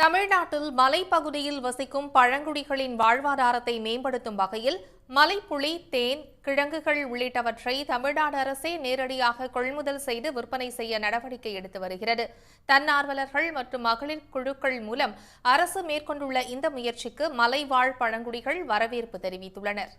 தமிழ்நாட்டில் மலைப்பகுதியில் வசிக்கும் பழங்குடிகளின் வாழ்வாதாரத்தை மேம்படுத்தும் வகையில் மலைப்புளி தேன் கிழங்குகள் உள்ளிட்டவற்றை தமிழ்நாடு அரசே நேரடியாக கொள்முதல் செய்து விற்பனை செய்ய நடவடிக்கை எடுத்து வருகிறது. தன்னார்வலர்கள் மற்றும் மகளிர் குழுக்கள் மூலம் அரசு மேற்கொண்டுள்ள இந்த முயற்சிக்கு மலைவாழ் பழங்குடிகள் வரவேற்பு தெரிவித்துள்ளனர்.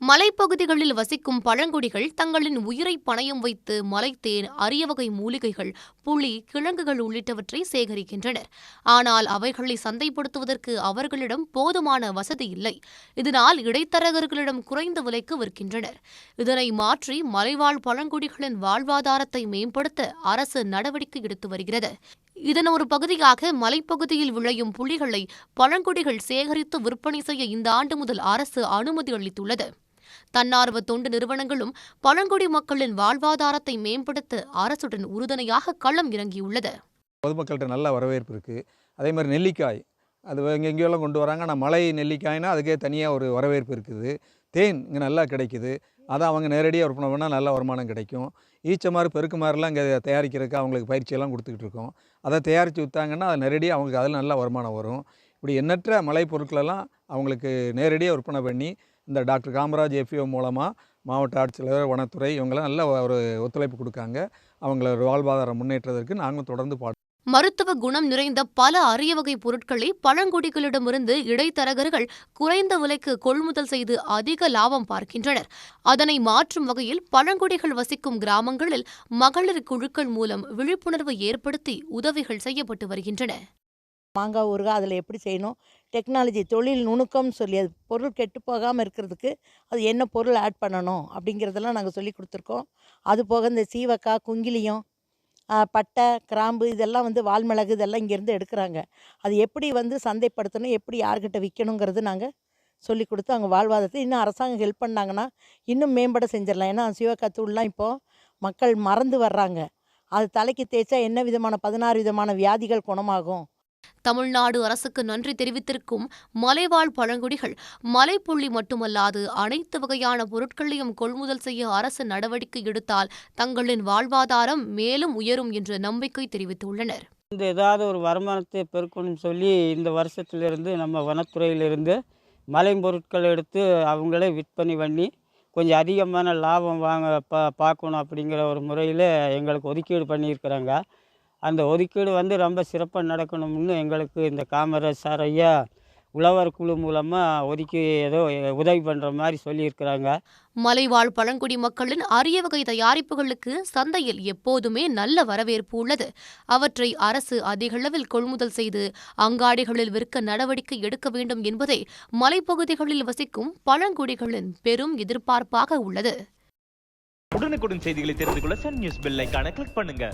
மலைப்பகுதிகளில் வசிக்கும் பழங்குடிகள் தங்களின் உயிரை பணயம் வைத்து மலைத்தேன் அரிய வகை மூலிகைகள் புளி கிழங்குகள் உள்ளிட்டவற்றை சேகரிக்கின்றனர். ஆனால் அவைகளை சந்தைப்படுத்துவதற்கு அவர்களிடம் போதுமான வசதி இல்லை. இதனால் இடைத்தரகர்களிடம் குறைந்த விலைக்கு விற்கின்றனர். இதனை மாற்றி மலைவாழ் பழங்குடிகளின் வாழ்வாதாரத்தை மேம்படுத்த அரசு நடவடிக்கை எடுத்து வருகிறது. இதன் ஒரு பகுதியாக மலைப்பகுதியில் விளையும் புலிகளை பழங்குடிகள் சேகரித்து விற்பனை செய்ய இந்த ஆண்டு முதல் அரசு அனுமதி அளித்துள்ளது. தன்னார்வ தொண்டு நிறுவனங்களும் பழங்குடி மக்களின் வாழ்வாதாரத்தை மேம்படுத்த அரசுடன் உறுதுணையாக களம் இறங்கியுள்ளது. பொதுமக்கள்கிட்ட நல்ல வரவேற்பு இருக்குது அதே மாதிரி நெல்லிக்காய். அது இங்கே எங்கேயோலாம் கொண்டு வராங்க. ஆனால் மலை நெல்லிக்காய்னா அதுக்கே தனியாக ஒரு வரவேற்பு இருக்குது. தேன் இங்கே நல்லா கிடைக்குது. அதை அவங்க நேரடியாக விற்பனை பண்ணால் நல்ல வருமானம் கிடைக்கும். ஈச்சமாறு பெருக்குமாறுலாம் இங்கே தயாரிக்கிறதுக்கு அவங்களுக்கு பயிற்சியெல்லாம் கொடுத்துக்கிட்டு இருக்கோம். அதை தயாரித்து விற்றாங்கன்னா அது நேரடியாக அவங்களுக்கு அதில் நல்ல வருமானம் வரும். இப்படி எண்ணற்ற மலை பொருட்களெல்லாம் அவங்களுக்கு நேரடியாக விற்பனை பண்ணி இந்த டாக்டர் காமராஜ் எஃப்ஓ மூலமாக மாவட்ட ஆட்சியாளர் வனத்துறை இவங்கெல்லாம் நல்ல ஒரு ஒத்துழைப்பு கொடுக்காங்க. அவங்கள வாழ்வாதாரம் முன்னேற்றத்திற்கு நாங்களும் தொடர்ந்து பாடு மருத்துவ குணம் நிறைந்த பல அரிய வகை பொருட்களை பழங்குடிகளிடமிருந்து இடைத்தரகர்கள் குறைந்த விலைக்கு கொள்முதல் செய்து அதிக லாபம் பார்க்கின்றனர். அதனை மாற்றும் வகையில் பழங்குடிகள் வசிக்கும் கிராமங்களில் மகளிர் குழுக்கள் மூலம் விழிப்புணர்வு ஏற்படுத்தி உதவிகள் செய்யப்பட்டு வருகின்றன. மாங்காய் ஊறுகாய் அதில் எப்படி செய்யணும்? டெக்னாலஜி தொழில் நுணுக்கம்னு சொல்லி அது பொருள் கெட்டு போகாமல் இருக்கிறதுக்கு அது என்ன பொருள் ஆட் பண்ணணும்? அப்படிங்கிறதெல்லாம் நாங்கள் சொல்லி கொடுத்துருக்கோம். அது போக இந்த சீவக்காய் குங்கிலியம் பட்டை கிராம்பு இதெல்லாம் வந்து வால்மிளகு இதெல்லாம் இங்கேருந்து எடுக்கிறாங்க. அது எப்படி வந்து சந்தைப்படுத்தணும்? எப்படி யார்கிட்ட விற்கணுங்கிறது நாங்கள் சொல்லி கொடுத்து அவங்க வாழ்வாதாரத்தை இன்னும் அரசாங்கம் ஹெல்ப் பண்ணாங்கன்னா இன்னும் மேம்பட செஞ்சிடலாம். ஏன்னா சிவக்காய் தூள்லாம் இப்போது மக்கள் மறந்து வர்றாங்க. அது தலைக்கு தேய்ச்சா என்ன விதமான பதினாறு விதமான வியாதிகள் குணமாகும்? தமிழ்நாடு அரசுக்கு நன்றி தெரிவித்திருக்கும் மலைவாழ் பழங்குடிகள் மலைப்புள்ளி மட்டுமல்லாது அனைத்து வகையான பொருட்களையும் கொள்முதல் செய்ய அரசு நடவடிக்கை எடுத்தால் தங்களின் வாழ்வாதாரம் மேலும் உயரும் என்ற நம்பிக்கை தெரிவித்துள்ளனர். இந்த ஏதாவது ஒரு வருமானத்தை பெருக்கணும்னு சொல்லி இந்த வருஷத்துலேருந்து நம்ம வனத்துறையிலிருந்து மலை பொருட்கள் எடுத்து அவங்களே விற்பனை பண்ணி கொஞ்சம் அதிகமான லாபம் வாங்க பா பார்க்கணும் அப்படிங்கிற ஒரு முறையில் எங்களுக்கு ஒதுக்கீடு பண்ணியிருக்கிறாங்க. அந்த ஒதுக்கீடு வந்து ரொம்ப சிறப்பாக நடக்கணும்னு எங்களுக்கு இந்த காமராஜ் சார் ஐயா உழவர் குழு மூலமாக ஒதுக்கி ஏதோ உதவி பண்ணுற மாதிரி சொல்லியிருக்கிறாங்க. மலைவாழ் பழங்குடி மக்களின் அரிய வகை தயாரிப்புகளுக்கு சந்தையில் எப்போதுமே நல்ல வரவேற்பு உள்ளது. அவற்றை அரசு அதிகளவில் கொள்முதல் செய்து அங்காடிகளில் விற்க நடவடிக்கை எடுக்க வேண்டும் என்பதே மலைப்பகுதிகளில் வசிக்கும் பழங்குடிகளின் பெரும் எதிர்பார்ப்பாக உள்ளது. உடனுக்குடன் செய்திகளை தெரிந்து கொள்ள சன் நியூஸ் பெல் கிளிக் பண்ணுங்க.